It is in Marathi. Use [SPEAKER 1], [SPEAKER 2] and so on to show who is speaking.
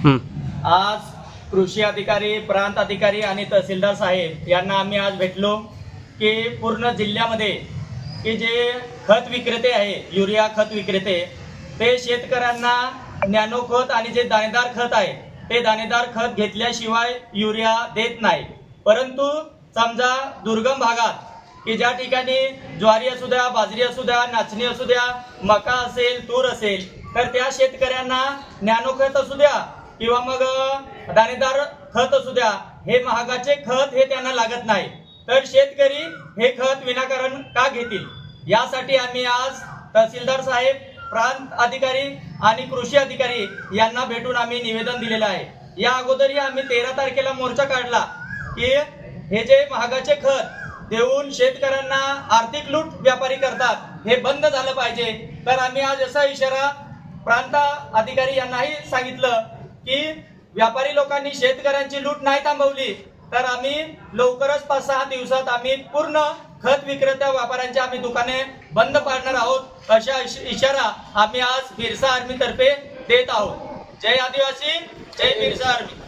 [SPEAKER 1] आज कृषी अधिकारी प्रांत अधिकारी आणि तहसीलदार साहेब यांना आम्ही आज भेटलो की पूर्ण जिल्ह्यामध्ये की जे खत विक्रेते आहे युरिया खत विक्रेते ते शेतकऱ्यांना नॅनो खत आणि जे दाणेदार खत आहे ते दाणेदार खत घेतल्याशिवाय युरिया देत नाही. परंतु समजा दुर्गम भागात की ज्या ठिकाणी ज्वारी असू द्या बाजरी असू द्या नाचणी असू द्या मका असेल तूर असेल तर त्या शेतकऱ्यांना नॅनो खत असू द्या किंवा मग दाणेदार खत असू द्या हे महागाचे खत हे त्यांना लागत नाही. तर शेतकरी हे खत विनाकारण का घेतील? यासाठी आम्ही आज तहसीलदार साहेब प्रांत अधिकारी आणि कृषी अधिकारी यांना भेटून आम्ही निवेदन दिलेलं आहे. या अगोदरही आम्ही तेरा तारखेला मोर्चा काढला की हे जे महागाचे खत देऊन शेतकऱ्यांना आर्थिक लूट व्यापारी करतात हे बंद झालं पाहिजे. तर आम्ही आज असा इशारा प्रांत अधिकारी यांनाही सांगितलं की व्यापारी लोकांनी शेतकऱ्यांची लूट नाही थांबवली तर आम्ही लवकरच पाच सहा दिवसात आम्ही पूर्ण खत विक्रेत्या व्यापाऱ्यांची आम्ही दुकाने बंद पाडणार आहोत अशा इश- इशारा आम्ही आज बिरसा आर्मी तर्फे देत आहोत. जय आदिवासी जय बिरसा आर्मी.